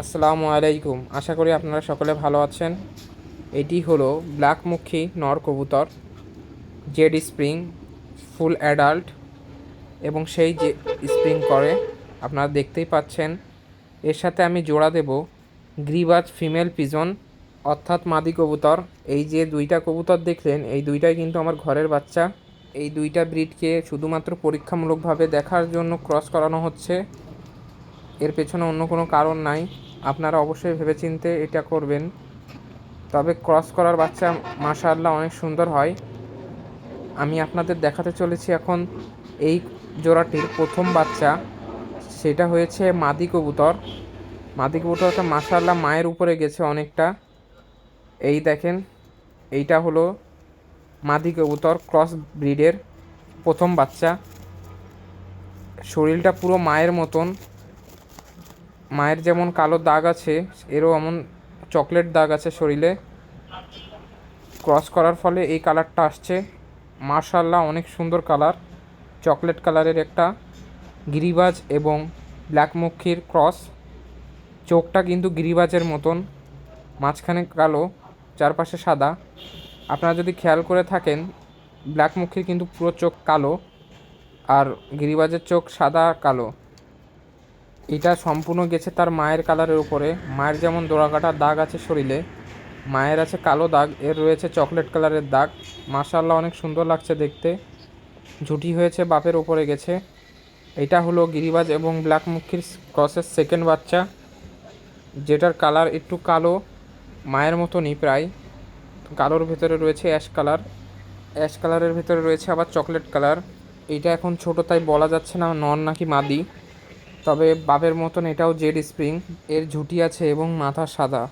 আসসালামু আলাইকুম। আশা করি আপনারা সকলে ভালো আছেন। এটি হলো ব্ল্যাকমুখী নর কবুতর, জেড স্প্রিং, ফুল অ্যাডাল্ট এবং সেই যে স্প্রিং করে। আপনারা দেখতেই পাচ্ছেন। এর সাথে আমি জোড়া দেব গ্রিবাজ ফিমেল পিজন, অর্থাৎ মাদি কবুতর। এই যে দুইটা কবুতর দেখলেন, এই দুইটাই কিন্তু আমার ঘরের বাচ্চা। এই দুইটা ব্রিডকে শুধুমাত্র পরীক্ষামূলকভাবে দেখার জন্য ক্রস করানো হচ্ছে। এর পেছনে অন্য কোনো কারণ নাই। আপনারা অবশ্যই ভেবেচিন্তে এটা করবেন। তবে ক্রস করার বাচ্চা মাশাআল্লাহ অনেক সুন্দর হয়। আমি আপনাদের দেখাতে চলেছি এখন এই জোড়াটির প্রথম বাচ্চা। সেটা হয়েছে মাদি কবুতর। মাদি কবুতরটা মাশাআল্লাহ মায়ের উপরে গেছে অনেকটা। এই দেখেন, এইটা হলো মাদি কবুতর ক্রস ব্রিডের প্রথম বাচ্চা। শরীরটা পুরো মায়ের মতন। মায়ের যেমন কালো দাগ আছে, এরও এমন চকলেট দাগ আছে শরীরে। ক্রস করার ফলে এই কালারটা আসছে। মার্শাল্লাহ অনেক সুন্দর কালার। চকলেট কালারের একটা গিরিবাজ এবং ব্ল্যাকমুখীর ক্রস। চোখটা কিন্তু গিরিবাজের মতন, মাঝখানে কালো, চারপাশে সাদা। আপনারা যদি খেয়াল করে থাকেন ব্ল্যাকমুখীর কিন্তু পুরো চোখ কালো আর গিরিবাজের চোখ সাদা কালো। এটা সম্পূর্ণ গেছে তার মায়ের কালারের উপরে। মায়ের যেমন দোড়াকাটার দাগ আছে শরীরে, মায়ের আছে কালো দাগ, এর রয়েছে চকলেট কালারের দাগ। মাশাল্লাহ অনেক সুন্দর লাগছে দেখতে। ঝুটি হয়েছে বাপের ওপরে গেছে। এটা হলো গিরিবাজ এবং ব্ল্যাক মুখির ক্রসের সেকেন্ড বাচ্চা, যেটার কালার একটু কালো, মায়ের মতনই প্রায়। কালোর ভেতরে রয়েছে অ্যাশ কালার, অ্যাশ কালারের ভেতরে রয়েছে আবার চকলেট কালার। এটা এখন ছোট, তাই বলা যাচ্ছে না নন নাকি মাদি। তবে বাপের মতন এটাও জেড স্প্রিং এর ঝুঁটি আছে এবং মাথা সাদা।